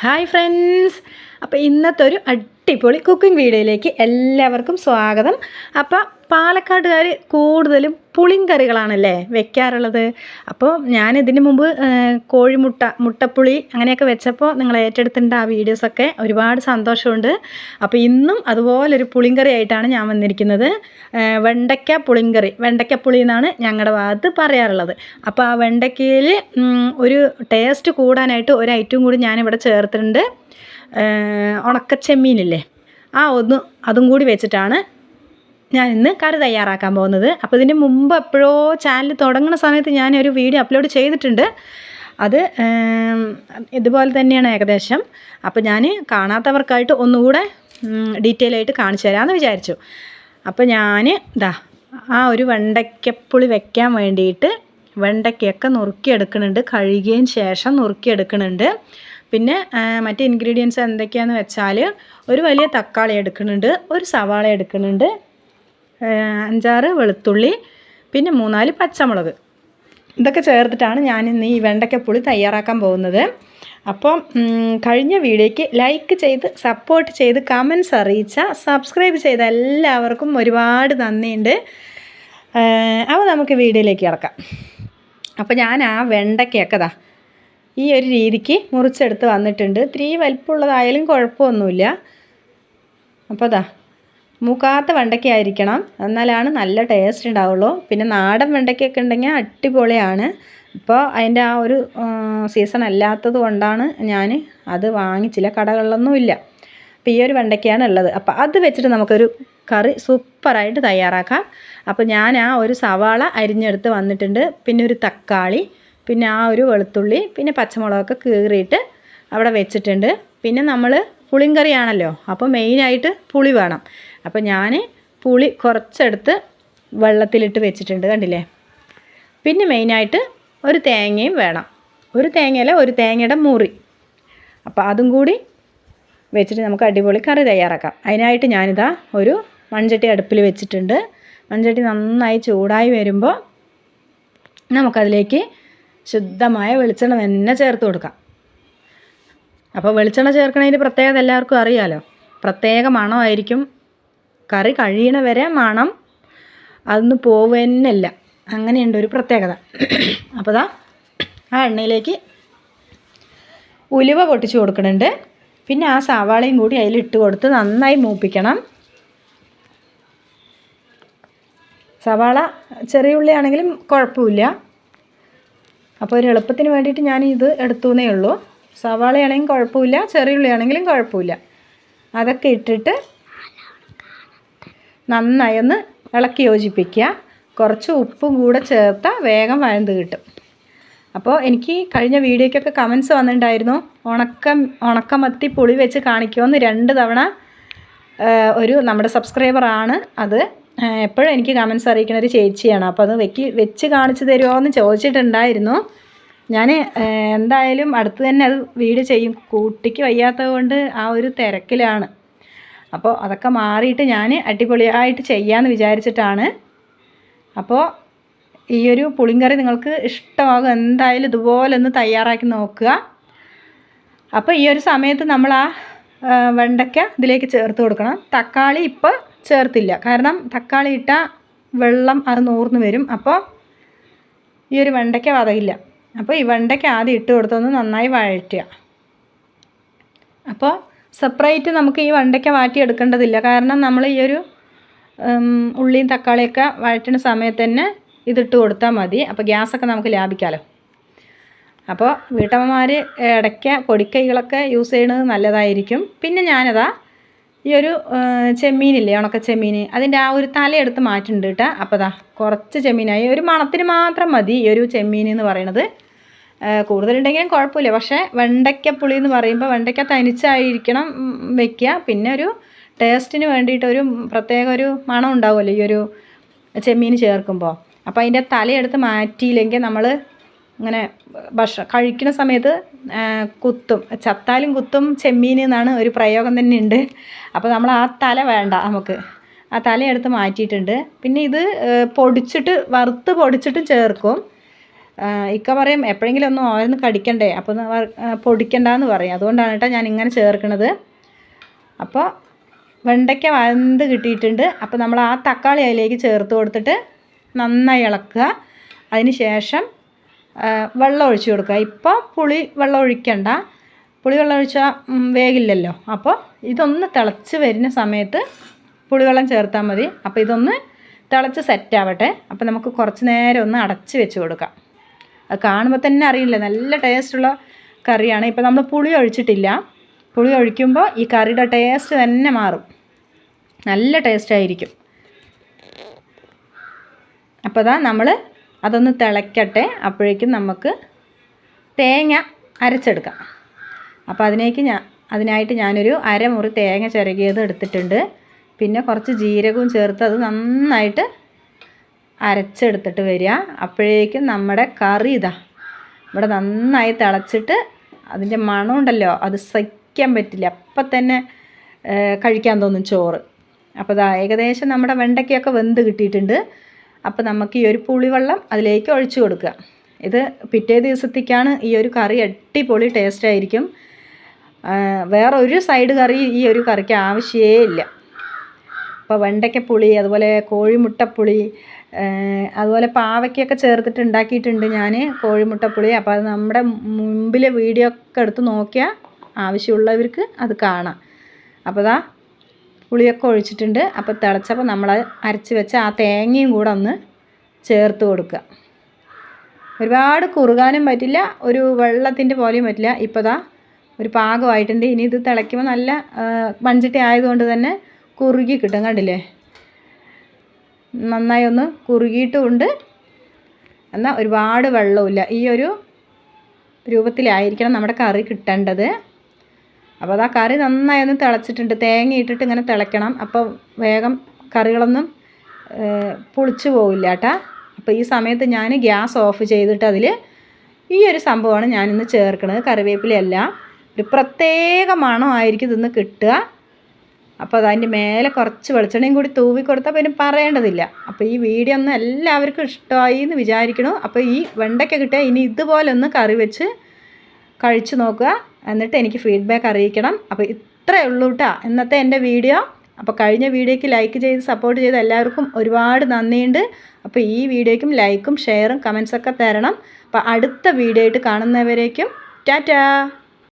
Hi friends അപ്പോൾ ഇന്നത്തെ ഒരു അടിപൊളി കുക്കിംഗ് വീഡിയോയിലേക്ക് എല്ലാവർക്കും സ്വാഗതം. അപ്പോൾ പാലക്കാട്ടുകാർ കൂടുതലും പുളിങ്കറികളാണല്ലേ വെക്കാറുള്ളത്? അപ്പോൾ ഞാൻ ഇതിന് മുമ്പ് കോഴിമുട്ട മുട്ടപ്പുളി അങ്ങനെയൊക്കെ വെച്ചപ്പോൾ നിങ്ങൾ ഏറ്റെടുത്തിട്ടുണ്ട് ആ വീഡിയോസൊക്കെ ഒരുപാട് സന്തോഷമുണ്ട്. അപ്പോൾ ഇന്നും അതുപോലൊരു പുളിങ്കറി ആയിട്ടാണ് ഞാൻ വന്നിരിക്കുന്നത്. വെണ്ടയ്ക്ക പുളിങ്കറി. വെണ്ടയ്ക്ക പുളി എന്നാണ് ഞങ്ങളുടെ ഭാഗത്ത് പറയാറുള്ളത്. അപ്പോൾ ആ വെണ്ടയ്ക്കയിൽ ഒരു ടേസ്റ്റ് കൂടാനായിട്ട് ഒരു ഐറ്റം കൂടി ഞാനിവിടെ ചേർത്തിട്ടുണ്ട്. ഉണക്കച്ചെമ്മീനില്ലേ? ആ ഒന്ന് അതും കൂടി വെച്ചിട്ടാണ് ഞാൻ ഇന്ന് കറി തയ്യാറാക്കാൻ പോകുന്നത്. അപ്പോൾ ഇതിന് മുമ്പ് എപ്പോഴോ ചാനൽ തുടങ്ങുന്ന സമയത്ത് ഞാൻ ഒരു വീഡിയോ അപ്ലോഡ് ചെയ്തിട്ടുണ്ട്. അത് ഇതുപോലെ തന്നെയാണ് ഏകദേശം. അപ്പോൾ ഞാൻ കാണാത്തവർക്കായിട്ട് ഒന്നുകൂടെ ഡീറ്റെയിൽ ആയിട്ട് കാണിച്ചു തരാമെന്ന് വിചാരിച്ചു. അപ്പോൾ ഞാൻ ഇതാ ആ ഒരു വെണ്ടയ്ക്കപ്പുളി വെക്കാൻ വേണ്ടിയിട്ട് വെണ്ടയ്ക്കൊക്കെ നുറുക്കിയെടുക്കുന്നുണ്ട്. കഴുകിയതിന് ശേഷം നുറുക്കിയെടുക്കുന്നുണ്ട്. പിന്നെ മറ്റ് ഇൻഗ്രീഡിയൻസ് എന്തൊക്കെയാണെന്ന് വെച്ചാൽ ഒരു വലിയ തക്കാളി എടുക്കുന്നുണ്ട് ഒരു സവാള എടുക്കുന്നുണ്ട് അഞ്ചാറ് വെളുത്തുള്ളി പിന്നെ മൂന്നാൽ പച്ചമുളക്. ഇതൊക്കെ ചേർത്തിട്ടാണ് ഞാൻ ഇന്ന് ഈ വെണ്ടയ്ക്കപ്പുളി തയ്യാറാക്കാൻ പോകുന്നത്. അപ്പം കഴിഞ്ഞ വീഡിയോയ്ക്ക് ലൈക്ക് ചെയ്ത് സപ്പോർട്ട് ചെയ്ത് കമൻസ് അറിയിച്ച സബ്സ്ക്രൈബ് ചെയ്ത എല്ലാവർക്കും ഒരുപാട് നന്ദിയുണ്ട്. അപ്പോൾ നമുക്ക് വീഡിയോയിലേക്ക് കിടക്കാം. അപ്പോൾ ഞാൻ ആ വെണ്ടയ്ക്കൊക്കെ ദാ ഈ ഒരു രീതിക്ക് മുറിച്ചെടുത്ത് വന്നിട്ടുണ്ട്. ഇത്തിരി വലിപ്പമുള്ളതായാലും കുഴപ്പമൊന്നുമില്ല. അപ്പോൾ ദാ മൂക്കാത്ത വെണ്ടയ്ക്കായിരിക്കണം എന്നാലാണ് നല്ല ടേസ്റ്റ് ഉണ്ടാവുള്ളൂ. പിന്നെ നാടൻ വെണ്ടയ്ക്കൊക്കെ ഉണ്ടെങ്കിൽ അടിപൊളിയാണ്. ഇപ്പോൾ അതിന്റെ ആ ഒരു സീസൺ അല്ലാത്തത് കൊണ്ടാണ് ഞാൻ അത് വാങ്ങിച്ചില്ല കടകളിലൊന്നും ഇല്ല. അപ്പോൾ ഈ ഒരു വെണ്ടയ്ക്കയാണ് ഉള്ളത്. അപ്പോൾ അത് വെച്ചിട്ട് നമുക്കൊരു കറി സൂപ്പറായിട്ട് തയ്യാറാക്കാം. അപ്പോൾ ഞാൻ ആ ഒരു സവാള അരിഞ്ഞെടുത്ത് വന്നിട്ടുണ്ട്. പിന്നെ ഒരു തക്കാളി പിന്നെ ആ ഒരു വെളുത്തുള്ളി പിന്നെ പച്ചമുളകൊക്കെ കീറിയിട്ട് അവിടെ വെച്ചിട്ടുണ്ട്. പിന്നെ നമ്മൾ പുളിങ്കറിയാണല്ലോ. അപ്പോൾ മെയിനായിട്ട് പുളി വേണം. അപ്പോൾ ഞാൻ പുളി കുറച്ചെടുത്ത് വെള്ളത്തിലിട്ട് വെച്ചിട്ടുണ്ട് കണ്ടില്ലേ? പിന്നെ മെയിനായിട്ട് ഒരു തേങ്ങയും വേണം. ഒരു തേങ്ങയല്ല ഒരു തേങ്ങയുടെ മുറി. അപ്പോൾ അതും കൂടി വെച്ചിട്ട് നമുക്ക് അടിപൊളി കറി തയ്യാറാക്കാം. അതിനായിട്ട് ഞാനിതാ ഒരു മൺചട്ടി അടുപ്പിൽ വെച്ചിട്ടുണ്ട്. മൺചട്ടി നന്നായി ചൂടായി വരുമ്പോൾ നമുക്കതിലേക്ക് ശുദ്ധമായ വെളിച്ചെണ്ണ തന്നെ ചേർത്ത് കൊടുക്കാം. അപ്പോൾ വെളിച്ചെണ്ണ ചേർക്കണതിന്റെ പ്രത്യേകത എല്ലാവർക്കും അറിയാമല്ലോ പ്രത്യേക മണമായിരിക്കും കറി കഴിയണ വരെ മണം. അതൊന്ന് പോവുന്നല്ല. അങ്ങനെയുണ്ട് ഒരു പ്രത്യേകത. അപ്പോൾ ദാ ആ എണ്ണയിലേക്ക് ഉലുവ പൊട്ടിച്ച് കൊടുക്കുന്നുണ്ട് പിന്നെ ആ സവാളയും കൂടി അതിലിട്ട് കൊടുത്ത് നന്നായി മൂപ്പിക്കണം. സവാള ചെറിയ ഉള്ളിയാണെങ്കിലും കുഴപ്പമില്ല. അപ്പോൾ ഒരു എളുപ്പത്തിന് വേണ്ടിയിട്ട് ഞാൻ ഇത് എടുത്തുന്നേ ഉള്ളൂ. സവാളയാണെങ്കിലും കുഴപ്പമില്ല ചെറിയ ഉള്ളിയാണെങ്കിലും കുഴപ്പമില്ല. അതൊക്കെ ഇട്ടിട്ട് നന്നായി ഒന്ന് ഇളക്കി യോജിപ്പിക്കുക. കുറച്ച് ഉപ്പും കൂടെ ചേർത്താൽ വേഗം വഴന്ത് കിട്ടും. അപ്പോൾ എനിക്ക് കഴിഞ്ഞ വീഡിയോയ്ക്കൊക്കെ കമൻസ് വന്നിട്ടുണ്ടായിരുന്നു. ഉണക്കം ഉണക്കമത്തി പുളി വെച്ച് കാണിക്കുമെന്ന് രണ്ട് തവണ ഒരു നമ്മുടെ സബ്സ്ക്രൈബറാണ് അത്. എപ്പോഴും എനിക്ക് കമൻസ് അറിയിക്കുന്ന ഒരു ചേച്ചിയാണ്. അപ്പോൾ അത് വെക്ക് വെച്ച് കാണിച്ചു തരുമോ എന്ന് ചോദിച്ചിട്ടുണ്ടായിരുന്നു ഞാൻ എന്തായാലും അടുത്ത് തന്നെ അത് വീഡിയോ ചെയ്യും. കൂട്ടിക്ക് വയ്യാത്തത് കൊണ്ട് ആ ഒരു തിരക്കിലാണ്. അപ്പോൾ അതൊക്കെ മാറിയിട്ട് ഞാൻ അടിപൊളിയായിട്ട് ചെയ്യാമെന്ന് വിചാരിച്ചിട്ടാണ്. അപ്പോൾ ഈ ഒരു പുളിങ്കറി നിങ്ങൾക്ക് ഇഷ്ടമാകും. എന്തായാലും ഇതുപോലെ ഒന്ന് തയ്യാറാക്കി നോക്കുക. അപ്പോൾ ഈ ഒരു സമയത്ത് നമ്മൾ ആ വെണ്ടയ്ക്ക ഇതിലേക്ക് ചേർത്ത് കൊടുക്കണം. തക്കാളി ഇപ്പോൾ ചേർത്തില്ല. കാരണം തക്കാളി ഇട്ടാൽ വെള്ളം അത് നൂർന്ന് വരും. അപ്പോൾ ഈ ഒരു വെണ്ടയ്ക്ക വതയില്ല. അപ്പോൾ ഈ വെണ്ടയ്ക്ക ആദ്യം ഇട്ട് കൊടുത്തൊന്ന് നന്നായി വഴറ്റുക. അപ്പോൾ സെപ്പറേറ്റ് നമുക്ക് ഈ വെണ്ടയ്ക്ക വാട്ടിയെടുക്കേണ്ടതില്ല കാരണം നമ്മൾ ഈ ഒരു ഉള്ളിയും തക്കാളിയൊക്കെ വഴറ്റുന്ന സമയത്ത് തന്നെ ഇതിട്ട് കൊടുത്താൽ മതി. അപ്പോൾ ഗ്യാസൊക്കെ നമുക്ക് ലാഭിക്കാമല്ലോ അപ്പോൾ വീട്ടമ്മമാർ ഇടയ്ക്ക് പൊടിക്കൈകളൊക്കെ യൂസ് ചെയ്യുന്നത് നല്ലതായിരിക്കും. പിന്നെ ഞാനതാ ഈ ഒരു ചെമ്മീനില്ലേ ഉണക്ക ചെമ്മീൻ അതിന്റെ ആ ഒരു തലയെടുത്ത് മാറ്റിണ്ട് കേട്ടോ അപ്പോൾ ദാ കുറച്ച് ചെമ്മീനായി. ഒരു മണത്തിന് മാത്രം മതി ഈ ഒരു ചെമ്മീൻ എന്ന് പറയണത് കൂടുതലുണ്ടെങ്കിലും കുഴപ്പമില്ല. പക്ഷേ വെണ്ടയ്ക്ക പുളി എന്ന് പറയുമ്പോൾ വെണ്ടയ്ക്ക തനിച്ചായിരിക്കണം വെക്കുക. പിന്നെ ഒരു ടേസ്റ്റിന് വേണ്ടിയിട്ട് ഒരു പ്രത്യേക ഒരു മണം ഉണ്ടാവുമല്ലോ ഈ ഒരു ചെമ്മീൻ ചേർക്കുമ്പോൾ അപ്പോൾ അതിന്റെ തലയെടുത്ത് മാറ്റിയില്ലെങ്കിൽ നമ്മൾ ഇങ്ങനെ ഭക്ഷണം കഴിക്കുന്ന സമയത്ത് കുത്തും. ചത്താലും കുത്തും ചെമ്മീൻ എന്നാണ് ഒരു പ്രയോഗം തന്നെ ഉണ്ട് അപ്പോൾ നമ്മൾ ആ തല വേണ്ട നമുക്ക്. ആ തലയെടുത്ത് മാറ്റിയിട്ടുണ്ട്. പിന്നെ ഇത് പൊടിച്ചിട്ട് വറുത്ത് പൊടിച്ചിട്ടും ചേർക്കും. ഇക്ക പറയും എപ്പോഴെങ്കിലും ഒന്നും ഓരോന്ന് കടിക്കണ്ടേ? അപ്പോൾ പൊടിക്കണ്ടെന്ന് പറയും. അതുകൊണ്ടാണ് കേട്ടോ ഞാൻ ഇങ്ങനെ ചേർക്കണത്. അപ്പോൾ വെണ്ടയ്ക്ക വന്ത് കിട്ടിയിട്ടുണ്ട്. അപ്പോൾ നമ്മൾ ആ തക്കാളി അതിലേക്ക് ചേർത്ത് കൊടുത്തിട്ട് നന്നായി ഇളക്കുക. അതിന് ശേഷം വെള്ളം ഒഴിച്ച് കൊടുക്കുക. ഇപ്പോൾ പുളി വെള്ളം ഒഴിക്കണ്ട. പുളി വെള്ളം ഒഴിച്ചാൽ വേഗില്ലല്ലോ അപ്പോൾ ഇതൊന്ന് തിളച്ച് വരുന്ന സമയത്ത് പുളിവെള്ളം ചേർത്താൽ മതി. അപ്പോൾ ഇതൊന്ന് തിളച്ച് സെറ്റ് ആവട്ടെ. അപ്പോൾ നമുക്ക് കുറച്ച് നേരം ഒന്ന് അടച്ച് വെച്ച് കൊടുക്കാം. കാണുമ്പോൾ തന്നെ അറിയില്ല. നല്ല ടേസ്റ്റുള്ള കറിയാണ്. ഇപ്പോൾ നമ്മൾ പുളി ഒഴിച്ചിട്ടില്ല. പുളി ഒഴിക്കുമ്പോൾ ഈ കറിയുടെ ടേസ്റ്റ് തന്നെ മാറും. നല്ല ടേസ്റ്റായിരിക്കും അപ്പോൾ അതാ നമ്മൾ അതൊന്ന് തിളയ്ക്കട്ടെ അപ്പോഴേക്കും നമുക്ക് തേങ്ങ അരച്ചെടുക്കാം. അപ്പോൾ അതിനേക്ക് ഞാൻ അതിനായിട്ട് ഞാനൊരു അരമുറി തേങ്ങ ചിരകിയത് എടുത്തിട്ടുണ്ട്. പിന്നെ കുറച്ച് ജീരകവും ചേർത്ത് അത് നന്നായിട്ട് അരച്ചെടുത്തിട്ട് വരിക. അപ്പോഴേക്കും നമ്മുടെ കറി ഇതാ. ഇവിടെ നന്നായി തിളച്ചിട്ട് അതിന്റെ മണമുണ്ടല്ലോ അത് സഹിക്കാൻ പറ്റില്ല. അപ്പം തന്നെ കഴിക്കാൻ തോന്നും ചോറ്. അപ്പോൾ ഇതാ ഏകദേശം നമ്മുടെ വെണ്ടയ്ക്കൊക്കെ വെന്ത് കിട്ടിയിട്ടുണ്ട്. അപ്പോൾ നമുക്ക് ഈ ഒരു പുളിവെള്ളം അതിലേക്ക് ഒഴിച്ചു കൊടുക്കുക. ഇത് പിറ്റേ ദിവസത്തേക്കാണ് ഈ ഒരു കറി അടിപൊളി ടേസ്റ്റ് ആയിരിക്കും. ആ, വേറെ ഒരു സൈഡ് കറി ഈ ഒരു കറിക്ക് ആവശ്യമേ ഇല്ല. അപ്പോൾ വെണ്ടയ്ക്കപ്പുളി അതുപോലെ കോഴിമുട്ടപ്പുളി അതുപോലെ പാവയ്ക്കൊക്കെ ചേർത്തിട്ട് ഉണ്ടാക്കിയിട്ടുണ്ട് ഞാൻ കോഴിമുട്ടപ്പുളി. അപ്പോൾ അത് നമ്മുടെ മുമ്പിലെ വീഡിയോ ഒക്കെ എടുത്ത് നോക്കിയാൽ ആവശ്യമുള്ളവർക്ക് അത് കാണാം. അപ്പോൾ ദാ പുളിയൊക്കെ ഒഴിച്ചിട്ടുണ്ട്. അപ്പോൾ തിളച്ചപ്പോൾ നമ്മൾ അരച്ച് വെച്ച ആ തേങ്ങയും കൂടെ ഒന്ന് ചേർത്ത് കൊടുക്കുക. ഒരുപാട് കുറുകാനും പറ്റില്ല ഒരു വെള്ളത്തിന്റെ പോലെയും പറ്റില്ല. ഇപ്പോൾ ദാ ഒരു പാകമായിട്ടുണ്ട്. ഇനി ഇത് തിളയ്ക്കുമ്പോൾ നല്ല മൺചട്ടി ആയതുകൊണ്ട് തന്നെ കുറുകി കിട്ടും കണ്ടില്ലേ? നന്നായി ഒന്ന് കുറുകിയിട്ടുമുണ്ട്. എന്നാൽ ഒരുപാട് വെള്ളമില്ല ഈ ഒരു രൂപത്തിലായിരിക്കണം നമ്മുടെ കറി കിട്ടേണ്ടത്. അപ്പോൾ അതാ കറി നന്നായി ഒന്ന് തിളച്ചിട്ടുണ്ട്. തേങ്ങ ഇട്ടിട്ട് ഇങ്ങനെ തിളയ്ക്കണം. അപ്പോൾ വേഗം കറികളൊന്നും പുളിച്ചു പോവില്ല കേട്ടാ അപ്പോൾ ഈ സമയത്ത് ഞാൻ ഗ്യാസ് ഓഫ് ചെയ്തിട്ട് അതിൽ ഈ ഒരു സംഭവമാണ് ഞാനിന്ന് ചേർക്കുന്നത് കറിവേപ്പിലയല്ല. ഒരു പ്രത്യേക മണമായിരിക്കും ഇതിന്ന് കിട്ടുക. അപ്പോൾ അതിന്റെ മേലെ കുറച്ച് വെളിച്ചെണ്ണയും കൂടി തൂവി കൊടുത്താൽ പിന്നെ പറയേണ്ടതില്ല. അപ്പോൾ ഈ വീഡിയോ ഒന്ന് എല്ലാവർക്കും ഇഷ്ടമായി എന്ന് വിചാരിക്കണു. അപ്പോൾ ഈ വെണ്ടയ്ക്ക കിട്ടിയാൽ ഇനി ഇതുപോലെ ഒന്ന് കറി വെച്ച് കഴിച്ചു നോക്കുക. എന്നിട്ട് എനിക്ക് ഫീഡ്ബാക്ക് അറിയിക്കണം. അപ്പോൾ ഇത്രയേ ഉള്ളൂ കേട്ടോ ഇന്നത്തെ എന്റെ വീഡിയോ. അപ്പോൾ കഴിഞ്ഞ വീഡിയോയ്ക്ക് ലൈക്ക് ചെയ്ത് സപ്പോർട്ട് ചെയ്ത എല്ലാവർക്കും ഒരുപാട് നന്ദിയുണ്ട്. അപ്പോൾ ഈ വീഡിയോയ്ക്കും ലൈക്കും ഷെയറും കമൻസൊക്കെ തരണം. അപ്പോൾ അടുത്ത വീഡിയോ ആയിട്ട് കാണുന്നവരേക്കും ടാറ്റാ!